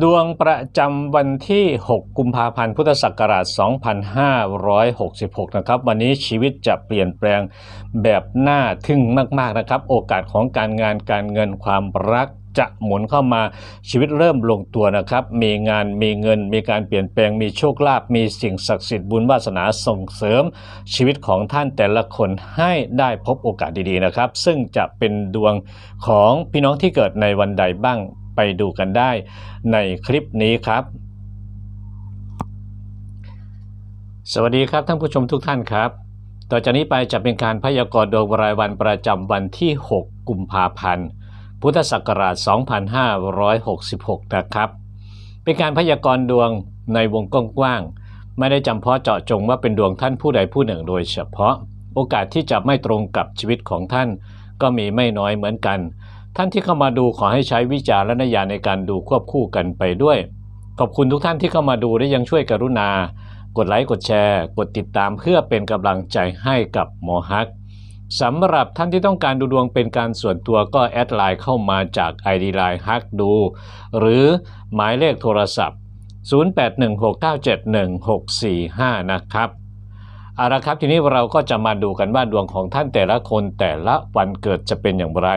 ดวงประจำวันที่ 6 กุมภาพันธ์ พุทธศักราช 2566 นะครับ วันนี้ชีวิตจะเปลี่ยนแปลงแบบน่าทึ่งมาก ๆ นะครับ โอกาสของการงานการเงินความรักจะหมุนเข้ามาชีวิตเริ่มลงตัวนะครับ มีงานมีเงิน มีการเปลี่ยนแปลงมีโชคลาภมีสิ่งศักดิ์สิทธิ์บุญวาสนาส่งเสริม ชีวิตของท่านแต่ละคนให้ได้พบโอกาสดีๆนะครับ ซึ่งจะเป็นดวงของพี่น้องที่เกิดในวันใดบ้าง ไปดูกันได้ในคลิปนี้ครับ สวัสดีครับท่านผู้ชมทุกท่านครับ ต่อจากนี้ไปจะเป็นการพยากรณ์ดวงรายวันประจำวันที่ 6 กุมภาพันธ์ พุทธศักราช 2566 นะครับ เป็นการพยากรณ์ดวงในวงกว้างๆไม่ได้จำเพาะเจาะจงว่าเป็นดวงท่านผู้ใดผู้หนึ่งโดยเฉพาะโอกาสที่จะไม่ตรงกับชีวิตของท่านก็มีไม่น้อยเหมือนกัน ท่านที่เข้ามาดูขอให้ใช้วิจารณญาณในการดูควบคู่กันไปด้วย ขอบคุณทุกท่านที่เข้ามาดูและยังช่วยกรุณา กดไลค์กดแชร์ กดติดตามเพื่อเป็นกำลังใจให้กับหมอฮักสำหรับท่านที่ต้องการดูดวงเป็นการส่วนตัวก็แอดไลน์เข้ามาจาก ID ไลน์ฮักดู หรือหมายเลขโทรศัพท์ 0816971645 นะครับเอาละครับทีนี้เราก็จะมาดูกันว่าดวงของท่านแต่ละคนแต่ละวันเกิดจะเป็นอย่างไร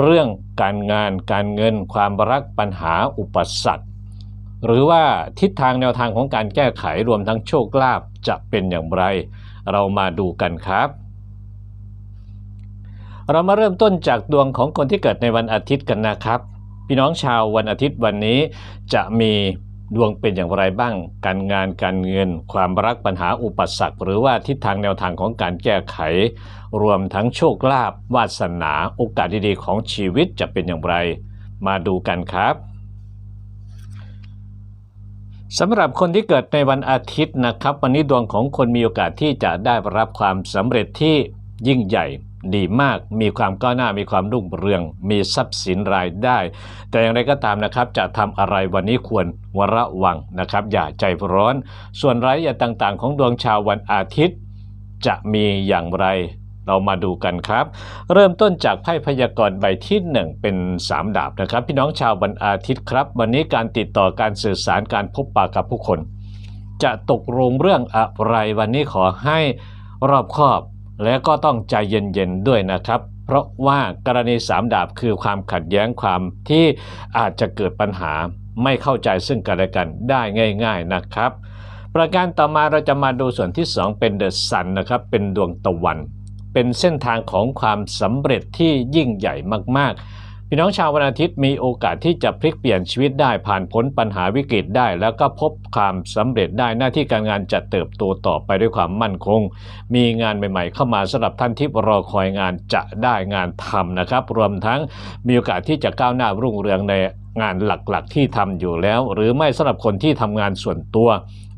เรื่องการงานการเงินความรักปัญหาอุปสรรคหรือว่าทิศทางแนวทางของการแก้ไขรวมทั้งโชคลาภจะเป็นอย่างไร เรามาดูกันครับ เรามาเริ่มต้นจากดวงของคนที่เกิดในวันอาทิตย์กันนะครับ พี่น้องชาววันอาทิตย์วันนี้จะมี ดวงเป็นอย่างไรบ้าง การงานการเงิน ความรักปัญหาอุปสรรค หรือว่าทิศทางแนวทางของการแก้ไข รวมทั้งโชคลาภวาสนาโอกาสดีๆของชีวิตจะเป็นอย่างไร มาดูกันครับสำหรับคนที่เกิดในวันอาทิตย์นะครับ วันนี้ดวงของคนมีโอกาสที่จะได้รับความสำเร็จที่ยิ่งใหญ่ ดีมาก มีความก้าวหน้า มีความรุ่งเรือง มีทรัพย์สินรายได้ แต่อย่างไรก็ตามนะครับ จะทำอะไรวันนี้ควรวระวังนะครับ อย่าใจร้อน ส่วนรายละเอียดต่างๆ ของดวงชาววันอาทิตย์ จะมีอย่างไร เรามาดูกันครับ เริ่มต้นจากไพ่พยากรณ์ใบที่ 1 เป็น 3 ดาบนะครับ พี่น้องชาววันอาทิตย์ครับ วันนี้การติดต่อการสื่อสารการพบปะกับผู้คน จะตกลงเรื่องอะไรวันนี้ขอให้รอบคอบ และก็ต้องใจเย็นๆด้วยนะครับ เพราะว่ากรณีสามดาบคือความขัดแย้งความที่อาจจะเกิดปัญหาไม่เข้าใจซึ่งกันและกันได้ง่าย ๆนะครับ ประการต่อมาเราจะมาดูส่วนที่ 2 เป็นเดอะซันนะครับเป็นดวงตะวัน เป็นเส้นทางของความสำเร็จที่ยิ่งใหญ่มากๆ พี่น้องชาววันอาทิตย์มีโอกาสที่จะพลิกเปลี่ยนชีวิตได้ผ่านพ้นปัญหาวิกฤตได้ แล้วก็พบความสำเร็จได้หน้าที่การงานจะเติบโตต่อไปด้วยความมั่นคง มีงานใหม่ ๆ เข้ามาสำหรับท่านที่รอคอยงานจะได้งานทำนะครับ รวมทั้งมีโอกาสที่จะก้าวหน้ารุ่งเรืองในงานหลักๆ ที่ทำอยู่แล้ว หรือไม่สำหรับคนที่ทำงานส่วนตัว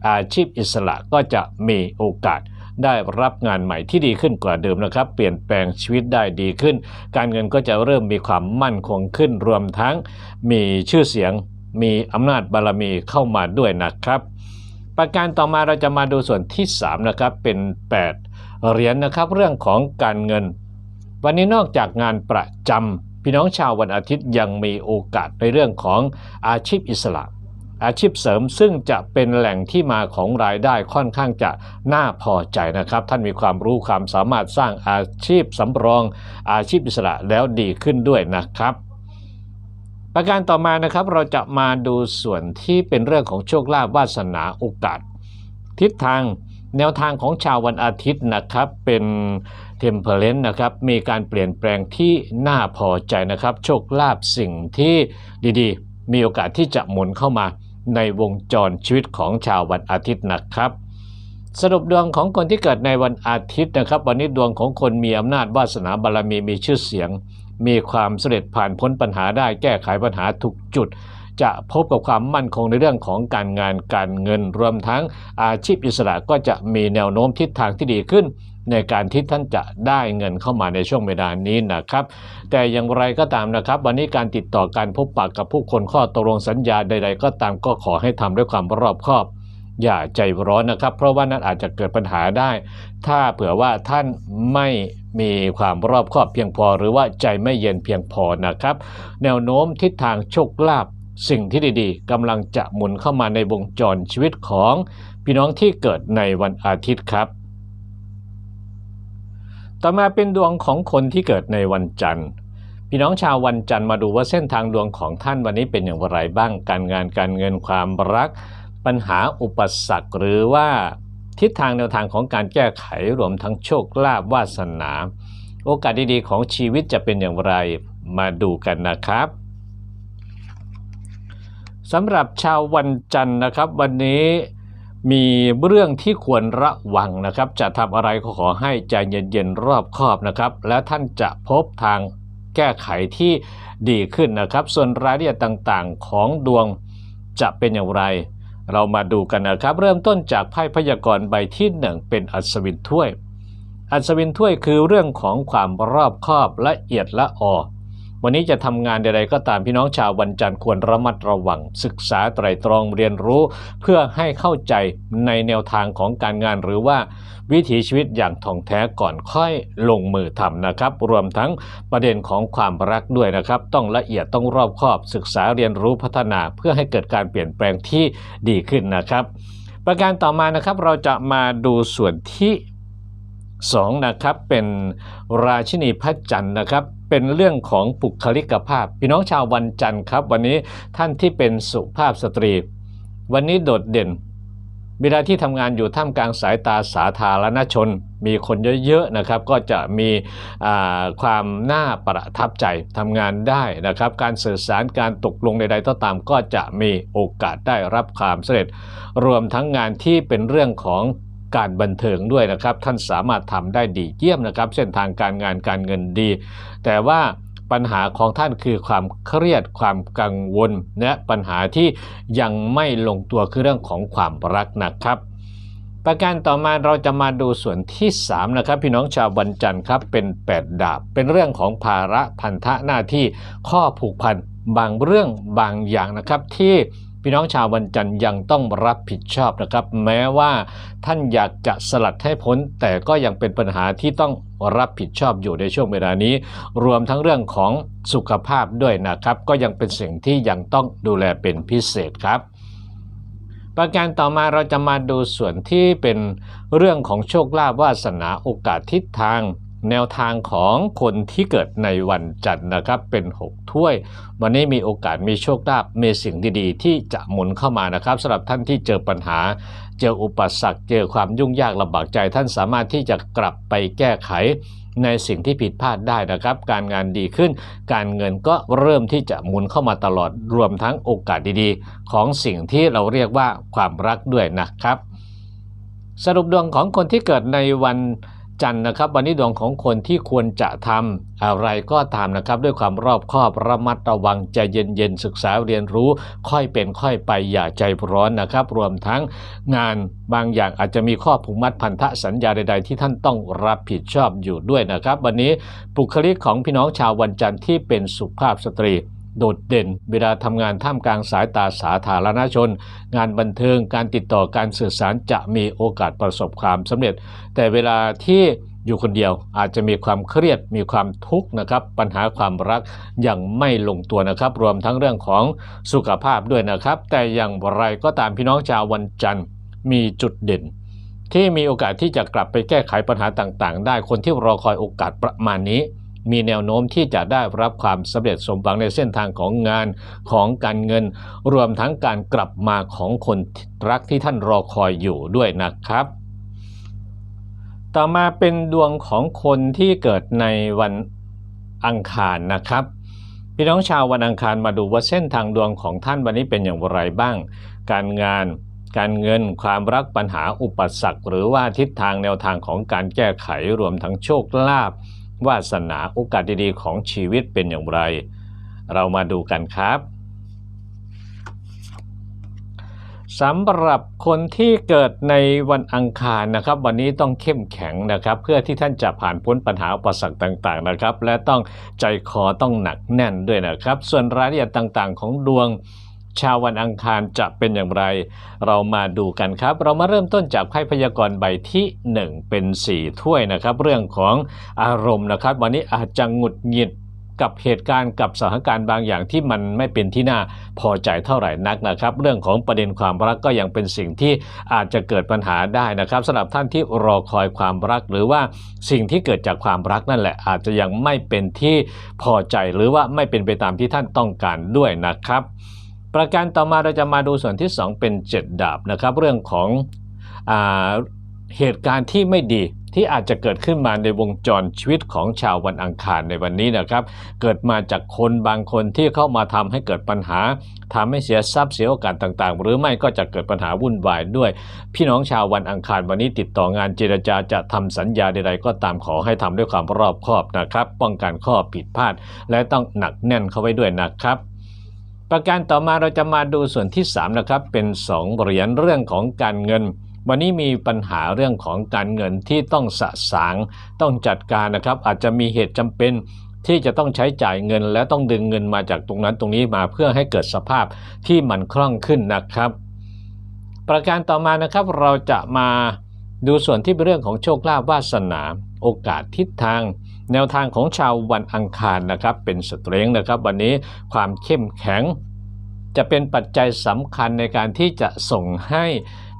อาชีพอิสระก็จะมีโอกาส ได้รับงานใหม่ที่ดีขึ้นกว่าเดิมนะครับ เปลี่ยนแปลงชีวิตได้ดีขึ้น การเงินก็จะเริ่มมีความมั่นคงขึ้นรวมทั้งมีชื่อเสียงมีอำนาจบารมีเข้ามาด้วยนะครับ ประการต่อมาเราจะมาดูส่วนที่ 3 นะครับเป็น 8 เหรียญนนะครับเรื่องของการเงิน วันนี้นอกจากงานประจำพี่น้องชาววันอาทิตย์ยังมีโอกาสในเรื่องของอาชีพอิสระ อาชีพเสริมซึ่งจะเป็นแหล่งที่มาของรายได้ค่อนข้างจะน่าพอใจนะครับ ท่านมีความรู้ความสามารถสร้างอาชีพสำรองอาชีพอิสระแล้วดีขึ้นด้วยนะครับ ประการต่อมานะครับเราจะมาดูส่วนที่เป็นเรื่องของโชคลาภวาสนาโอกาส ทิศทางแนวทางของชาววันอาทิตย์นะครับเป็นเทมเพลนนะครับมีการเปลี่ยนแปลงที่น่าพอใจนะครับ โชคลาภสิ่งที่ดีๆ มีโอกาสที่จะหมุนเข้ามา ในวงจรชีวิตของชาววันอาทิตย์นะครับ สรุปดวงของคนที่เกิดในวันอาทิตย์นะครับ วันนี้ดวงของคนมีอำนาจวาสนาบารมีมีชื่อเสียง มีความสำเร็จผ่านพ้นปัญหาได้แก้ไขปัญหาทุกจุด จะพบกับความมั่นคงในเรื่องของการงานการเงินรวมทั้งอาชีพอิสระก็จะมีแนวโน้มทิศทางที่ดีขึ้น ในการที่ท่านจะได้เงินเข้ามาในช่วงเวลานี้นะครับ แต่อย่างไรก็ตามนะครับ วันนี้การติดต่อการพบปะกกับผู้คนข้อตกลงสัญญาใด ๆ ก็ตามก็ขอให้ทำด้วยความรอบคอบอย่าใจร้อนนะครับ เพราะว่านั้นอาจจะเกิดปัญหาได้ ถ้าเผื่อว่าท่านไม่มีความรอบคอบเพียงพอ หรือว่าใจไม่เย็นเพียงพอนะครับ แนวโน้มทิศทางโชคลาภสิ่งที่ดีๆกำลังจะหมุนเข้ามาในวงจรชีวิตของพี่น้องที่เกิดในวันอาทิตย์ครับ ต่อมาเป็นดวงของคนที่เกิดในวันจันทร์ พี่น้องชาววันจันทร์มาดูว่าเส้นทางดวงของท่านวันนี้เป็นอย่างไรบ้าง การงานการเงินความรัก ปัญหาอุปสรรคหรือว่าทิศทางแนวทางของการแก้ไขรวมทั้งโชคลาภวาสนา โอกาสดีๆของชีวิตจะเป็นอย่างไรมาดูกันนะครับสำหรับชาววันจันทร์นะครับ วันนี้ มีเรื่องที่ควรระวังนะครับ จะทำอะไรก็ขอให้ใจเย็นๆรอบคอบนะครับ และท่านจะพบทางแก้ไขที่ดีขึ้นนะครับ ส่วนรายละเอียดต่างๆ ของดวงจะเป็นอย่างไร เรามาดูกันนะครับ เริ่มต้นจากไพ่พยากรณ์ใบที่หนึ่งเป็นอัศวินถ้วย อัศวินถ้วยคือเรื่องของความรอบคอบละเอียดละออ วันนี้จะทำงานใดๆก็ตามพี่น้องชาววันจันทร์ควรระมัดระวัง ศึกษาไตรตรองเรียนรู้ เพื่อให้เข้าใจในแนวทางของการงานหรือว่าวิถีชีวิตอย่างท่องแท้ก่อนค่อยลงมือทำนะครับ รวมทั้งประเด็นของความรักด้วยนะครับ ต้องละเอียดต้องรอบคอบ ศึกษาเรียนรู้พัฒนาเพื่อให้เกิดการเปลี่ยนแปลงที่ดีขึ้นนะครับ ประการต่อมานะครับเราจะมาดูส่วนที่ 2นะครับเป็นราชินีพระจันทร์นะครับ เป็นเรื่องของปุคลิกภาพ พี่น้องชาววันจันทร์ครับ วันนี้ท่านที่เป็นสุภาพสตรี วันนี้โดดเด่นเวลาที่ทำงานอยู่ท่ามกลางสายตาสาธารณชน มีคนเยอะๆนะครับ ก็จะมีความน่าประทับใจทำงานได้นะครับ การสื่อสารการตกลงใดๆก็ตามก็จะมีโอกาสได้รับความสำเร็จ รวมทั้งงานที่เป็นเรื่องของ การบันเทิงด้วยนะครับ ท่านสามารถทำได้ดีเยี่ยมนะครับ เส้นทางการงานการเงินดี แต่ว่าปัญหาของท่านคือความเครียดความกังวล และปัญหาที่ยังไม่ลงตัวคือเรื่องของความรักนะครับ ประการต่อมาเราจะมาดูส่วนที่3นะครับพี่น้องชาววันจันทร์ครับเป็น 8 ดาบ เป็นเรื่องของภาระพันธะหน้าที่ข้อผูกพันบางเรื่องบางอย่างนะครับที่ พี่น้องชาววันจันทร์ยังต้องรับผิดชอบนะครับ แม้ว่าท่านอยากจะสลัดให้พ้น แต่ก็ยังเป็นปัญหาที่ต้องรับผิดชอบอยู่ในช่วงเวลานี้ รวมทั้งเรื่องของสุขภาพด้วยนะครับ ก็ยังเป็นสิ่งที่ยังต้องดูแลเป็นพิเศษครับ ประการต่อมาเราจะมาดูส่วนที่เป็นเรื่องของโชคลาภวาสนาโอกาสทิศทาง แนวทางของคนที่เกิดในวันจันทร์นะครับเป็น 6 ถ้วย วันนี้มีโอกาสมีโชคลาภมีสิ่งดีๆ ที่จะหมุนเข้ามานะครับสำหรับท่านที่เจอปัญหา เจออุปสรรค เจอความยุ่งยากลำบากใจ ท่านสามารถที่จะกลับไปแก้ไขในสิ่งที่ผิดพลาดได้นะครับ การงานดีขึ้น การเงินก็เริ่มที่จะหมุนเข้ามาตลอดรวมทั้งโอกาสดีๆ ของสิ่งที่เราเรียกว่าความรักด้วยนะครับ สรุปดวงของคนที่เกิดในวัน จันทร์นะครับ วันนี้ดวงของคนที่ควรจะทำอะไรก็ตามนะครับ ด้วยความรอบคอบระมัดระวังใจเย็นๆศึกษาเรียนรู้ ค่อยเป็นค่อยไปอย่าใจร้อนนะครับ รวมทั้งงานบางอย่างอาจจะมีข้อผูกมัดพันธสัญญาใด ๆ ที่ท่านต้องรับผิดชอบอยู่ด้วยนะครับ วันนี้บุคลิกของพี่น้องชาววันจันทร์ที่เป็นสุภาพสตรี โดดเด่นเวลาทำงานท่ามกลางสายตาสาธารณชน งานบันเทิงการติดต่อการสื่อสารจะมีโอกาสประสบความสำเร็จ แต่เวลาที่อยู่คนเดียวอาจจะมีความเครียดมีความทุกข์นะครับปัญหาความรักยังไม่ลงตัวนะครับ รวมทั้งเรื่องของสุขภาพด้วยนะครับ แต่อย่างไรก็ตามพี่น้องชาววันจันทร์มีจุดเด่น ที่มีโอกาสที่จะกลับไปแก้ไขปัญหาต่างๆ ได้คนที่รอคอยโอกาสประมาณนี้ มีแนวโน้มที่จะได้รับความสำเร็จสมหวังในเส้นทางของงานของการเงิน รวมทั้งการกลับมาของคนรักที่ท่านรอคอยอยู่ด้วยนะครับ ต่อมาเป็นดวงของคนที่เกิดในวันอังคารนะครับพี่น้องชาววันอังคารมาดูว่าเส้นทางดวงของท่านวันนี้เป็นอย่างไรบ้าง การงาน การเงิน ความรักปัญหาอุปสรรค หรือว่าทิศทางแนวทางของการแก้ไขรวมทั้งโชคลาภ วาสนาโอกาสดีๆของชีวิตเป็นอย่างไร เรามาดูกันครับสำหรับคนที่เกิดในวันอังคารนะครับ วันนี้ต้องเข้มแข็งนะครับ เพื่อที่ท่านจะผ่านพ้นปัญหาอุปสรรคต่างๆนะครับ และต้องใจคอต้องหนักแน่นด้วยนะครับ ส่วนรายละเอียดต่างๆ ของดวง ชาววันอังคารจะเป็นอย่างไร เรามาดูกันครับ เรามาเริ่มต้นจากไพ่พยากรณ์ใบที่ 1 เป็น 4 ถ้วยนะครับ เรื่องของอารมณ์นะครับ วันนี้อาจจะหงุดหงิดกับเหตุการณ์กับสถานการณ์บางอย่างที่มันไม่เป็นที่น่าพอใจเท่าไหร่นักนะครับ เรื่องของประเด็นความรักก็ยังเป็นสิ่งที่อาจจะเกิดปัญหาได้นะครับสำหรับท่านที่รอคอยความรัก หรือว่าสิ่งที่เกิดจากความรักนั่นแหละ อาจจะยังไม่เป็นที่พอใจหรือว่าไม่เป็นไปตามที่ท่านต้องการด้วยนะครับ ประการต่อมาเราจะมาดูส่วนที่ 2 เป็น 7 ดาบนะครับ เรื่องของอเหตุการณ์ที่ไม่ดีที่อาจจะเกิดขึ้นมาในวงจรชีวิตของชาววันอังคารในวันนี้นะครับ เกิดมาจากคนบางคนที่เข้ามาทำให้เกิดปัญหาทำให้เสียทรัพย์เสียโอกาสต่างๆ หรือไม่ก็จะเกิดปัญหาวุ่นวายด้วย พี่น้องชาววันอังคารวันนี้ติดต่องานเจรจาจะทำสัญญาใดๆ ก็ตามขอให้ทำด้วยความรอบคอบนะครับ ป้องกันข้อผิดพลาด และต้องหนักแน่นเข้าไว้ด้วยนะครับ ประการต่อมาเราจะมาดูส่วนที่3นะครับเป็น 2 เหรียญเรื่องของการเงิน วันนี้มีปัญหาเรื่องของการเงินที่ต้องสะสางต้องจัดการนะครับ อาจจะมีเหตุจำเป็นที่จะต้องใช้จ่ายเงิน และต้องดึงเงินมาจากตรงนั้นตรงนี้มาเพื่อให้เกิดสภาพที่มันคล่องขึ้นนะครับ ประการต่อมานะครับเราจะมาดูส่วนที่เป็นเรื่องของโชคลาภวาสนา โอกาสทิศทาง แนวทางของชาววันอังคารนะครับ เป็นสเตรงนะครับ วันนี้ความเข้มแข็ง จะเป็นปัจจัยสำคัญในการที่จะส่งให้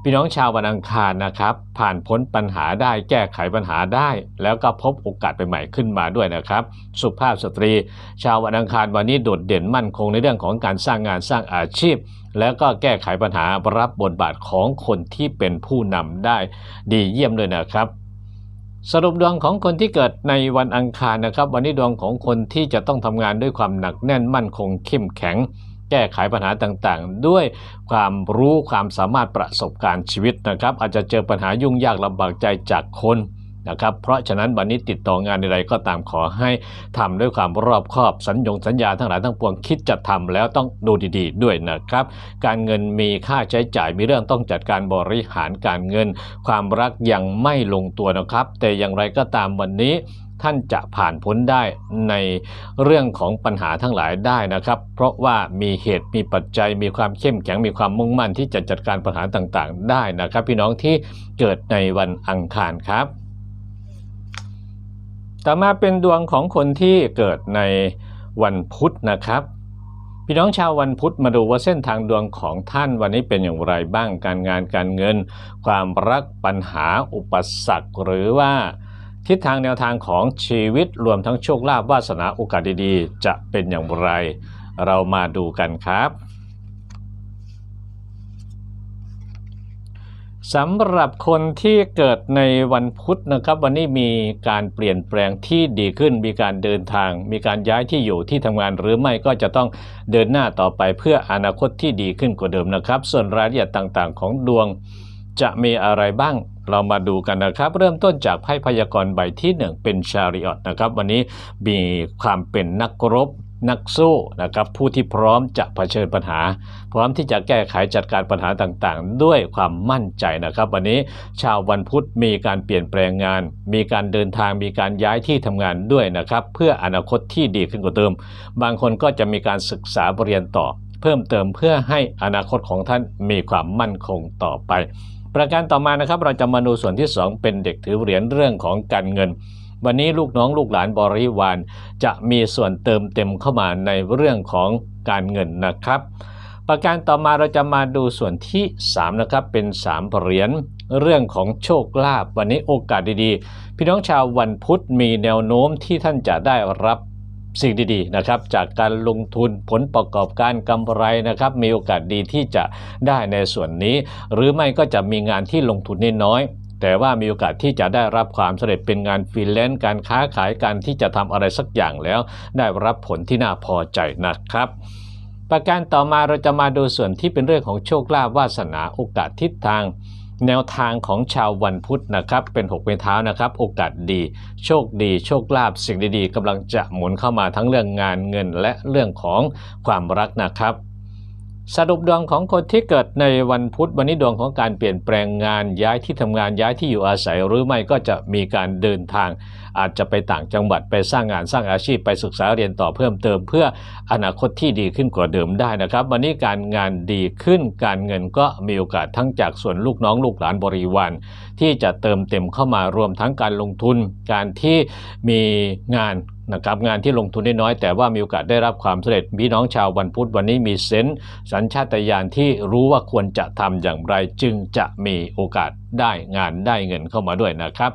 พี่น้องชาววันอังคารนะครับ ผ่านพ้นปัญหาได้แก้ไขปัญหาได้ แล้วก็พบโอกาสใหม่ๆขึ้นมาด้วยนะครับ สุภาพสตรี ชาววันอังคารวันนี้โดดเด่นมั่นคงในเรื่องของการสร้างงานสร้างอาชีพ แล้วก็แก้ไขปัญหารับบทบาทของคนที่เป็นผู้นำได้ดีเยี่ยมเลยนะครับ สรุปดวงของคนที่เกิดในวันอังคารนะครับ วันนี้ดวงของคนที่จะต้องทำงานด้วยความหนักแน่นมั่นคงเข้มแข็ง แก้ไขปัญหาต่างๆ ด้วยความรู้ความสามารถประสบการณ์ชีวิตนะครับ อาจจะเจอปัญหายุ่งยากลำบากใจจากคน นะครับเพราะฉะนั้นวันนี้ติดต่องานใดๆก็ตามขอให้ทำด้วยความรอบคอบสัญญงสัญญาทั้งหลายทั้งปวงคิดจะทำแล้วต้องดูดีๆ ด้วยนะครับ การเงินมีค่าใช้จ่ายมีเรื่องต้องจัดการบริหารการเงิน ความรักยังไม่ลงตัวนะครับ แต่อย่างไรก็ตามวันนี้ท่านจะผ่านพ้นได้ในเรื่องของปัญหาทั้งหลายได้นะครับ เพราะว่ามีเหตุมีปัจจัยมีความเข้มแข็งมีความมุ่งมั่นที่จะจัดการปัญหาต่างๆ ได้นะครับ พี่น้องที่เกิดในวันอังคารครับ ต่อมาเป็นดวงของคนที่เกิดในวันพุธนะครับ พี่น้องชาววันพุธมาดูว่าเส้นทางดวงของท่านวันนี้เป็นอย่างไรบ้างการงานการเงิน ความรักปัญหาอุปสรรค หรือว่าทิศทางแนวทางของชีวิตรวมทั้งโชคลาภวาสนาโอกาสดีๆ จะเป็นอย่างไร เรามาดูกันครับ สำหรับคนที่เกิดในวันพุธนะครับ วันนี้มีการเปลี่ยนแปลงที่ดีขึ้น มีการเดินทาง มีการย้ายที่อยู่ที่ทำงานหรือไม่ก็จะต้องเดินหน้าต่อไปเพื่ออนาคตที่ดีขึ้นกว่าเดิมนะครับ ส่วนรายละเอียดต่างๆ ของดวงจะมีอะไรบ้างเรามาดูกันนะครับ เริ่มต้นจากไพ่พยากรณ์ใบที่ 1 เป็นชาริออตนะครับ วันนี้มีความเป็นนักรบ นักสู้นะครับผู้ที่พร้อมจะเผชิญปัญหา พร้อมที่จะแก้ไขจัดการปัญหาต่างๆ ด้วยความมั่นใจนะครับ วันนี้ชาววันพุธมีการเปลี่ยนแปลงงาน มีการเดินทางมีการย้ายที่ทำงานด้วยนะครับ เพื่ออนาคตที่ดีขึ้นกว่าเดิม บางคนก็จะมีการศึกษาเรียนต่อ เพิ่มเติมเพื่อให้อนาคตของท่านมีความมั่นคงต่อไป ประการต่อมานะครับเราจะมาดูส่วนที่ 2 เป็นเด็กถือเหรียญเรื่องของการเงิน วันนี้ลูกน้องลูกหลานบริวาร จะมีส่วนเติมเต็มเข้ามาในเรื่องของการเงินนะครับ ประการต่อมาเราจะมาดูส่วนที่ 3 นะครับ เป็น 3 เหรียญเรื่องของโชคลาภวันนี้โอกาสดีๆ พี่น้องชาววันพุธมีแนวโน้มที่ท่านจะได้รับสิ่งดีๆนะครับจากการลงทุนผลประกอบการกำไรนะครับมีโอกาสดีที่จะได้ในส่วนนี้ หรือไม่ก็จะมีงานที่ลงทุนน้อย แต่ว่ามีโอกาสที่จะได้รับความสำเร็จเป็นงานฟรีแลนซ์การค้าขายการที่จะทำอะไรสักอย่างแล้ว ได้รับผลที่น่าพอใจนะครับ ประการต่อมาเราจะมาดูส่วนที่เป็นเรื่องของโชคลาภวาสนาโอกาสทิศทาง แนวทางของชาววันพุธนะครับเป็นหกเป็นเท้านะครับ โอกาสดี โชคดีโชคลาภสิ่งดีๆกำลังจะหมุนเข้ามาทั้งเรื่องงานเงินและเรื่องของความรักนะครับ สรุปดวงของคนที่เกิดในวันพุธวันนี้ดวงของการเปลี่ยนแปลงงานย้ายที่ทำงานย้ายที่อยู่อาศัย หรือไม่ก็จะมีการเดินทาง อาจจะไปต่างจังหวัดไปสร้างงานสร้างอาชีพไปศึกษาเรียนต่อเพิ่มเติม เพื่ออนาคตที่ดีขึ้นกว่าเดิมได้นะครับ วันนี้การงานดีขึ้นการเงินก็มีโอกาสทั้งจากส่วนลูกน้องลูกหลานบริวารที่จะเติมเต็มเข้ามารวมทั้งการลงทุน การที่มีงาน นะครับงานที่ลงทุนน้อยแต่ว่ามีโอกาสได้รับความสำเร็จพี่น้องชาววันพุธวันนี้มีเซนส์สัญชาตญาณที่รู้ว่าควรจะทำอย่างไรจึงจะมีโอกาสได้งานได้เงินเข้ามาด้วยนะครับ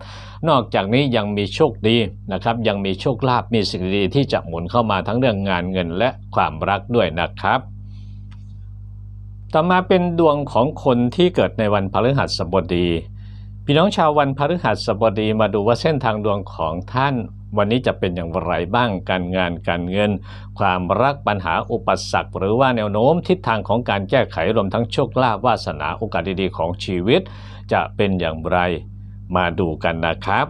นอกจากนี้ยังมีโชคดีนะครับยังมีโชคลาภมีสิ่งดีที่จะหมุนเข้ามาทั้งเรื่องงานเงินและความรักด้วยนะครับต่อมาเป็นดวงของคนที่เกิดในวันพฤหัสบดี พี่น้องชาววันพฤหัสบดีมาดูว่าเส้นทางดวงของท่าน วันนี้จะเป็นอย่างไรบ้างการงานการเงิน ความรักปัญหาอุปสรรค หรือว่าแนวโน้มทิศทางของการแก้ไขรวมทั้งโชคลาภวาสนาโอกาสดีๆของชีวิต จะเป็นอย่างไรมาดูกันนะครับ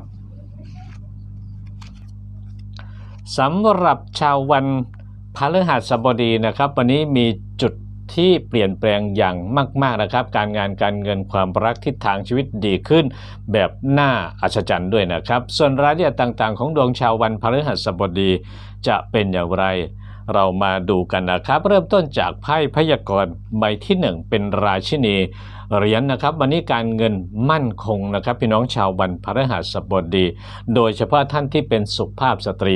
สำหรับชาววันพฤหัสบดีนะครับ วันนี้มี ที่เปลี่ยนแปลงอย่างมาก ๆนะครับ การงานการเงินความรักทิศทางชีวิตดีขึ้น แบบน่าอัศจรรย์ด้วยนะครับ ส่วนรายละเอียดต่างๆ ของดวงชาววันพฤหัสบดีจะเป็นอย่างไร เรามาดูกันนะครับ เริ่มต้นจากไพ่พยากรณ์ใบที่ 1 เป็นราชินีเหรียญนะครับวันนี้การเงินมั่นคงนะครับ พี่น้องชาววันพฤหัสบดี โดยเฉพาะท่านที่เป็นสุภาพสตรี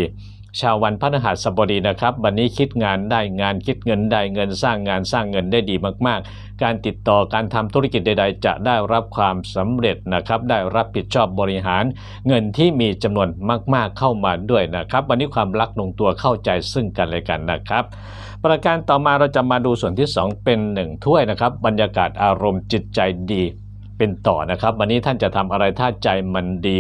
ชาววันพฤหัสบดีนะครับ วันนี้คิดงานได้งานคิดเงินได้เงินสร้างงานสร้างเงินได้ดีมากๆ การติดต่อการทำธุรกิจใด ๆ จะได้รับความสำเร็จนะครับ ได้รับผิดชอบบริหาร เงินที่มีจำนวนมาก ๆเข้ามาด้วยนะครับ วันนี้ความรักลงตัวเข้าใจซึ่งกันและกันนะครับ ประการต่อมาเราจะมาดูส่วนที่ 2 เป็น 1 ถ้วยนะครับ บรรยากาศอารมณ์จิตใจดี เป็นต่อนะครับ วันนี้ท่านจะทำอะไรถ้าใจมันดี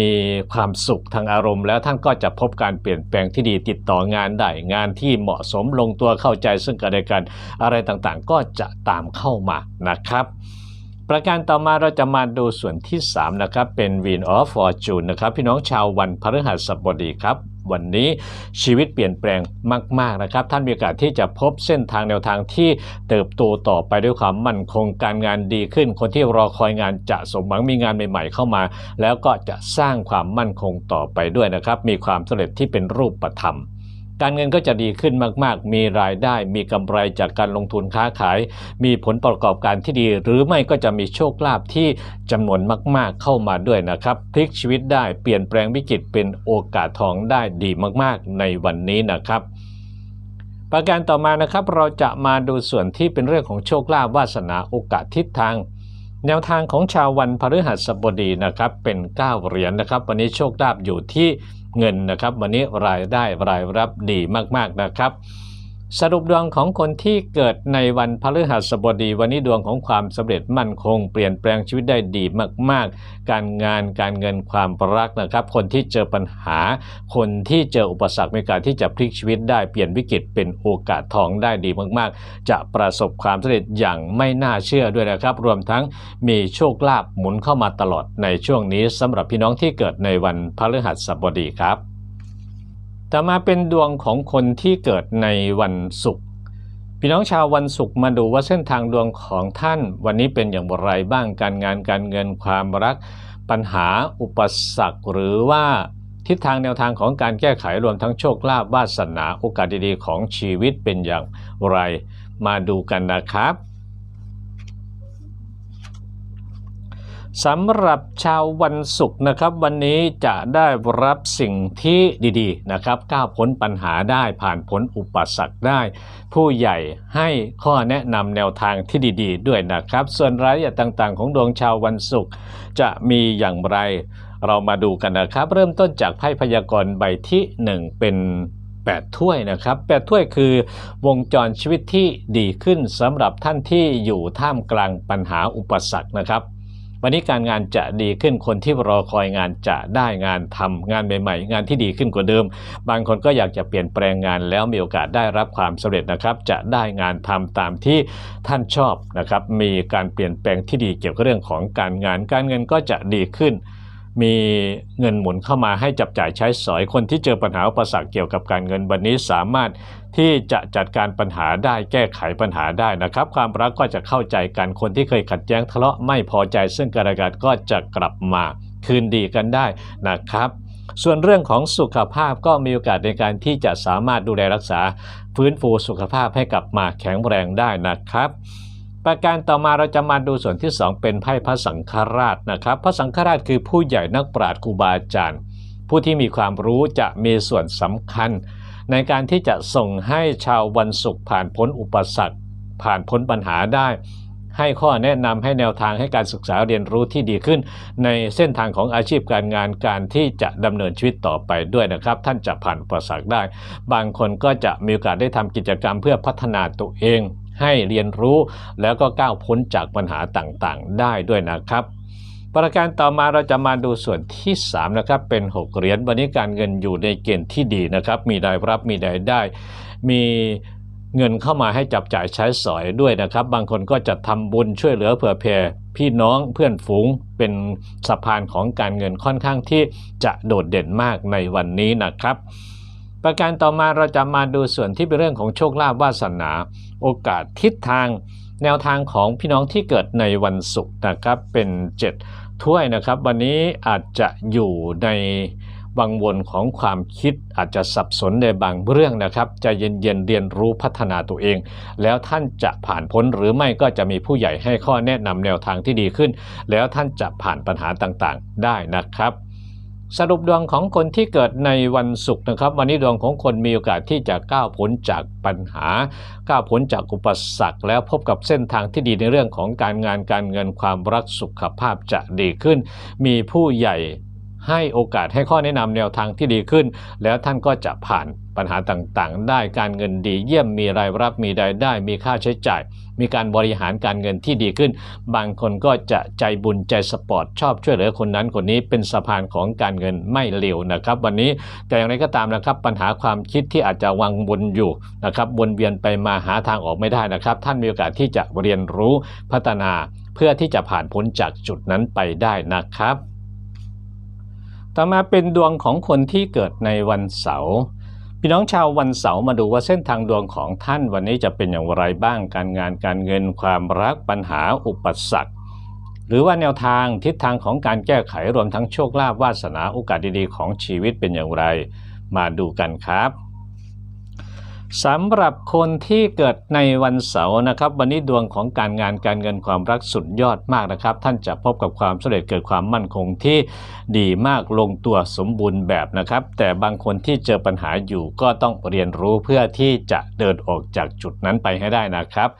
มีความสุขทางอารมณ์ แล้วท่านก็จะพบการเปลี่ยนแปลงที่ดีติดต่องานได้ งานที่เหมาะสมลงตัวเข้าใจซึ่งกันและกันอะไรต่างๆ ก็จะตามเข้ามานะครับ ประการต่อมาเราจะมาดูส่วนที่ 3 นะครับ เป็น Wheel of Fortune นะครับ พี่น้องชาววันพฤหัสบดีครับ วันนี้ชีวิตเปลี่ยนแปลงมาก ๆ นะครับ ท่านมีโอกาสที่จะพบเส้นทางแนวทางที่เติบโตต่อไปด้วยความมั่นคงการงานดีขึ้น คนที่รอคอยงานจะสมหวังมีงานใหม่ ๆ เข้ามา แล้วก็จะสร้างความมั่นคงต่อไปด้วยนะครับ มีความสำเร็จที่เป็นรูปธรรม การเงินก็จะดีขึ้นมาก ๆ มีรายได้ มีกำไรจากการลงทุนค้าขาย มีผลประกอบการที่ดี หรือไม่ก็จะมีโชคลาภที่จำนวนมาก ๆ เข้ามาด้วยนะครับ พลิกชีวิตได้ เปลี่ยนแปลงวิกฤตเป็นโอกาสทองได้ดีมาก ๆ ในวันนี้นะครับประการต่อมานะครับเราจะมาดูส่วนที่เป็นเรื่องของโชคลาภวาสนาโอกาสทิศทาง แนวทางของชาววันพฤหัสบดีนะครับเป็น 9 เหรียญนะครับ วันนี้โชคลาภอยู่ที่เงินนะครับ วันนี้รายได้รายรับดีมากๆนะครับ สรุปดวงของคนที่เกิดในวันพฤหัสบดี วันนี้ดวงของความสำเร็จมั่นคง เปลี่ยนแปลงชีวิตได้ดีมาก ๆ การงานการเงินความรักนะครับ คนที่เจอปัญหา คนที่เจออุปสรรคในการที่จะพลิกชีวิตได้เปลี่ยนวิกฤตเป็นโอกาสทองได้ดีมาก ๆ จะประสบความสำเร็จอย่างไม่น่าเชื่อด้วยนะครับ รวมทั้งมีโชคลาภหมุนเข้ามาตลอดในช่วงนี้สำหรับพี่น้องที่เกิดในวันพฤหัสบดีครับ ต่อมาเป็นดวงของคนที่เกิดในวันศุกร์พี่น้องชาววันศุกร์มาดูว่าเส้นทางดวงของท่าน วันนี้เป็นอย่างไรบ้างการงานการเงินความรัก ปัญหาอุปสรรคหรือว่าทิศทางแนวทางของการแก้ไขรวมทั้งโชคลาภวาสนาโอกาสดีๆของชีวิตเป็นอย่างไร มาดูกันนะครับ สำหรับชาววันศุกร์นะครับ วันนี้จะได้รับสิ่งที่ดีๆนะครับก้าวพ้นปัญหาได้ผ่านพ้นอุปสรรคได้ ผู้ใหญ่ให้ข้อแนะนำแนวทางที่ดีๆ ด้วยนะครับ ส่วนรายละเอียดต่างๆ ของดวงชาววันศุกร์จะมีอย่างไรเรามาดูกันนะครับ เริ่มต้นจากไพ่พยากรณ์ใบที่ 1 เป็น8ถ้วยนะครับ8ถ้วยคือวงจรชีวิตที่ดีขึ้นสำหรับท่านที่อยู่ท่ามกลางปัญหาอุปสรรคนะครับ วันนี้การงานจะดีขึ้นคนที่รอคอยงานจะได้งานทำงานใหม่ ๆ งานที่ดีขึ้นกว่าเดิม บางคนก็อยากจะเปลี่ยนแปลงงานแล้วมีโอกาสได้รับความสำเร็จนะครับ จะได้งานทำตามที่ท่านชอบนะครับ มีการเปลี่ยนแปลงที่ดีเกี่ยวกับเรื่องของการงาน การเงินก็จะดีขึ้น มีเงินหมุนเข้ามาให้จับจ่ายใช้สอยคนที่เจอปัญหาอุปสรรคเกี่ยวกับการเงินวันนี้สามารถที่จะจัดการปัญหาได้แก้ไขปัญหาได้นะครับ ความรักก็จะเข้าใจกันคนที่เคยขัดแย้งทะเลาะไม่พอใจซึ่งกันและกันก็จะกลับมาคืนดีกันได้นะครับ ส่วนเรื่องของสุขภาพก็มีโอกาสในการที่จะสามารถดูแลรักษา ฟื้นฟูสุขภาพให้กลับมาแข็งแรงได้นะครับ ประการต่อมาเราจะมาดูส่วนที่ 2 เป็นไพ่พระสังฆราชนะครับ พระสังฆราชคือผู้ใหญ่นักปราชญ์ครูบาอาจารย์ ผู้ที่มีความรู้จะมีส่วนสำคัญ ในการที่จะส่งให้ชาววันศุกร์ผ่านพ้นอุปสรรค ผ่านพ้นปัญหาได้ ให้ข้อแนะนำให้แนวทางให้การศึกษาเรียนรู้ที่ดีขึ้น ในเส้นทางของอาชีพการงานการที่จะดำเนินชีวิตต่อไปด้วยนะครับ ท่านจะผ่านอุปสรรคได้ บางคนก็จะมีโอกาสได้ทำกิจกรรมเพื่อพัฒนาตัวเอง ให้เรียนรู้ แล้วก็ก้าวพ้นจากปัญหาต่างๆ ได้ด้วยนะครับ ประการต่อมาเราจะมาดูส่วนที่ 3 นะครับ เป็น 6 เหรียญวันนี้การเงินอยู่ในเกณฑ์ที่ดีนะครับ มีรายรับมีรายได้ มีเงินเข้ามาให้จับจ่ายใช้สอยด้วยนะครับ บางคนก็จะทำบุญช่วยเหลือเผื่อแผ่พี่น้องเพื่อนฝูงเป็นสะพานของการเงินค่อนข้างที่จะโดดเด่นมากในวันนี้นะครับ ประการต่อมาเราจะมาดูส่วนที่เป็นเรื่องของโชคลาภวาสนา โอกาสทิศทางแนวทางของพี่น้องที่เกิดในวันศุกร์นะครับเป็น 7 ถ้วยนะครับ วันนี้อาจจะอยู่ในวังวนของความคิดอาจจะสับสนในบางเรื่องนะครับจะเย็นๆเรียนรู้พัฒนาตัวเอง แล้วท่านจะผ่านพ้นหรือไม่ก็จะมีผู้ใหญ่ให้ข้อแนะนำแนวทางที่ดีขึ้น แล้วท่านจะผ่านปัญหาต่างๆ ได้นะครับ สรุปดวงของคนที่เกิดในวันศุกร์นะครับ วันนี้ดวงของคนมีโอกาสที่จะก้าวพ้นจากปัญหา ก้าวพ้นจากอุปสรรค แล้วพบกับเส้นทางที่ดีในเรื่องของการงานการเงินความรักสุขภาพจะดีขึ้น มีผู้ใหญ่ ให้โอกาสให้ข้อแนะนำแนวทางที่ดีขึ้น แล้วท่านก็จะผ่านปัญหาต่างๆ ได้การเงินดีเยี่ยมมีรายรับมีรายได้ มีค่าใช้จ่าย มีการบริหารการเงินที่ดีขึ้น บางคนก็จะใจบุญใจสปอร์ตชอบช่วยเหลือคนนั้นคนนี้เป็นสะพานของการเงินไม่เลวนะครับ วันนี้แต่อย่างไรก็ตามนะครับ ปัญหาความคิดที่อาจจะวังวนอยู่นะครับวนเวียนไปมาหาทางออกไม่ได้นะครับ ท่านมีโอกาสที่จะเรียนรู้พัฒนา เพื่อที่จะผ่านพ้นจากจุดนั้นไปได้นะครับ ต่อมาเป็นดวงของคนที่เกิดในวันเสาร์พี่น้องชาววันเสาร์มาดูว่าเส้นทางดวงของท่านวันนี้จะเป็นอย่างไรบ้างการงานการเงินความรักปัญหาอุปสรรคหรือว่าแนวทางทิศทางของการแก้ไขรวมทั้งโชคลาภวาสนาโอกาสดีๆของชีวิตเป็นอย่างไร มาดูกันครับ สำหรับคนที่เกิดในวันเสาร์นะครับ วันนี้ดวงของการงานการเงินความรักสุดยอดมากนะครับ ท่านจะพบกับความสำเร็จเกิดความมั่นคงที่ดีมากลงตัวสมบูรณ์แบบนะครับ แต่บางคนที่เจอปัญหาอยู่ก็ต้องเรียนรู้เพื่อที่จะเดินออกจากจุดนั้นไปให้ได้นะครับ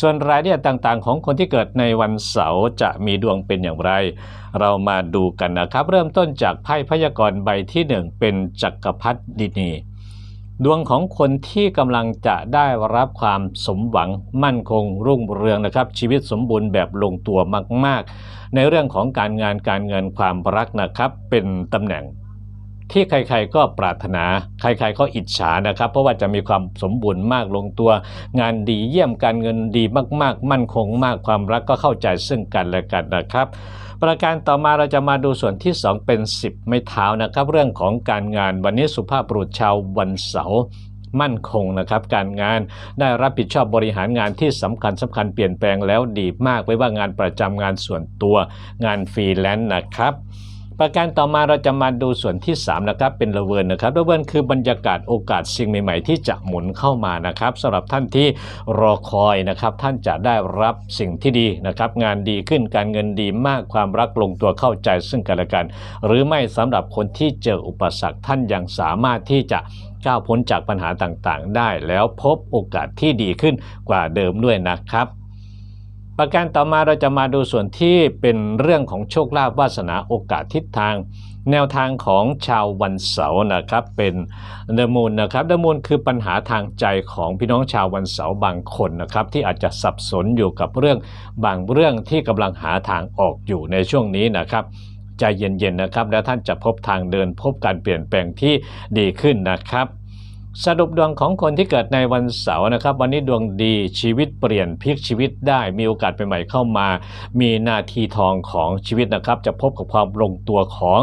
ส่วนรายละเอียดต่างๆ ของคนที่เกิดในวันเสาร์จะมีดวงเป็นอย่างไร เรามาดูกันนะครับ เริ่มต้นจากไพ่พยากรณ์ใบที่หนึ่งเป็นจักรพรรดินี ดวงของคนที่กำลังจะได้รับความสมหวังมั่นคงรุ่งเรืองนะครับ ชีวิตสมบูรณ์แบบลงตัวมาก ๆ ในเรื่องของการงานการเงินความรักนะครับ เป็นตำแหน่งที่ใครๆก็ปรารถนา ใครๆก็อิจฉานะครับ เพราะว่าจะมีความสมบูรณ์มากลงตัว งานดีเยี่ยมการเงินดีมาก ๆ มั่นคงมากความรักก็เข้าใจซึ่งกันและกันนะครับ ประการต่อมาเราจะมาดูส่วนที่ 2 เป็น 10 ไม่เท้านะครับ เรื่องของการงานวันนี้สุภาพบุรุษชาววันเสาร์มั่นคงนะครับการงานได้รับผิดชอบบริหารงานที่สำคัญสำคัญเปลี่ยนแปลงแล้วดีมากไว้ว่างานประจำงานส่วนตัวงานฟรีแลนซ์นะครับ ประการต่อมาเราจะมาดูส่วนที่3นะครับเป็นระเวินนะครับระเวินคือบรรยากาศโอกาสสิ่งใหม่ๆ ที่จะหมุนเข้ามานะครับสำหรับท่านที่รอคอยนะครับ ท่านจะได้รับสิ่งที่ดีนะครับ งานดีขึ้นการเงินดีมากความรักลงตัวเข้าใจซึ่งกันและกัน หรือไม่สำหรับคนที่เจออุปสรรคท่านยังสามารถที่จะก้าวพ้นจากปัญหาต่างๆ ได้แล้วพบโอกาสที่ดีขึ้นกว่าเดิมด้วยนะครับ ประการต่อมาเราจะมาดูส่วนที่เป็นเรื่องของโชคลาภวาสนาโอกาสทิศทาง แนวทางของชาววันเสาร์นะครับ เป็นเดมูลนะครับเดมูลคือปัญหาทางใจของพี่น้องชาววันเสาร์บางคนนะครับ ที่อาจจะสับสนอยู่กับเรื่องบางเรื่องที่กำลังหาทางออกอยู่ในช่วงนี้นะครับใจเย็นๆนะครับ แล้วท่านจะพบทางเดินพบการเปลี่ยนแปลงที่ดีขึ้นนะครับ สรุปดวงของคนที่เกิดในวันเสาร์นะครับ วันนี้ดวงดีชีวิตเปลี่ยนพลิกชีวิตได้ มีโอกาสใหม่ๆเข้ามา มีนาทีทองของชีวิตนะครับ จะพบกับความลงตัวของ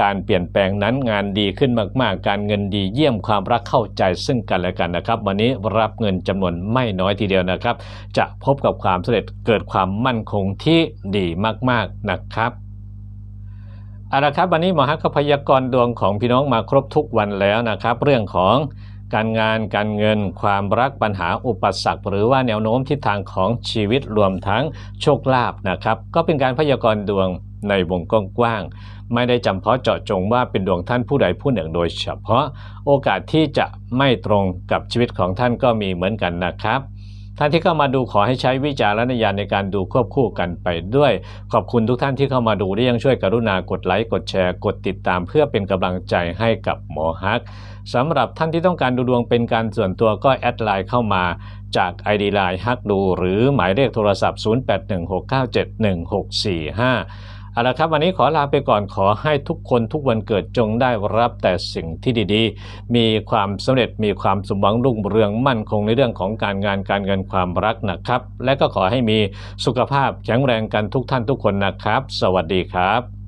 การเปลี่ยนแปลงนั้นงานดีขึ้นมากๆ การเงินดีเยี่ยมความรักเข้าใจซึ่งกันและกันนะครับ วันนี้รับเงินจำนวนไม่น้อยทีเดียวนะครับ จะพบกับความสำเร็จเกิดความมั่นคงที่ดีมากๆนะครับเอาละครับวันนี้หมอฮักพยากรณ์ดวงของพี่น้องมาครบทุกวันแล้วนะครับ เรื่องของ การงานการเงิน ความรักปัญหาอุปสรรค หรือว่าแนวโน้มทิศทางของชีวิตรวมทั้งโชคลาภนะครับ ก็เป็นการพยากรณ์ดวงในวงกว้างๆไม่ได้จำเพาะเจาะจงว่าเป็นดวงท่านผู้ใดผู้หนึ่งโดยเฉพาะ โอกาสที่จะไม่ตรงกับชีวิตของท่านก็มีเหมือนกันนะครับ ท่านที่เข้ามาดูขอให้ใช้วิจารณญาณในการดูควบคู่กันไปด้วย ขอบคุณทุกท่านที่เข้ามาดูและยังช่วยกรุณากดไลค์กดแชร์ กดติดตามเพื่อเป็นกำลังใจให้กับหมอฮักสำหรับท่านที่ต้องการดูดวงเป็นการส่วนตัวก็แอดไลน์เข้ามาจาก ID ไลน์ฮักดู หรือหมายเลขโทรศัพท์ 0816971645 เอาละครับ วันนี้ขอลาไปก่อนขอให้ทุกคนทุกวันเกิดจงได้รับแต่สิ่งที่ดีๆ มีความสำเร็จมีความสมหวังรุ่งเรืองมั่นคงในเรื่องของการงานการเงินความรักนะครับ และก็ขอให้มีสุขภาพแข็งแรงกันทุกท่านทุกคนนะครับ สวัสดีครับ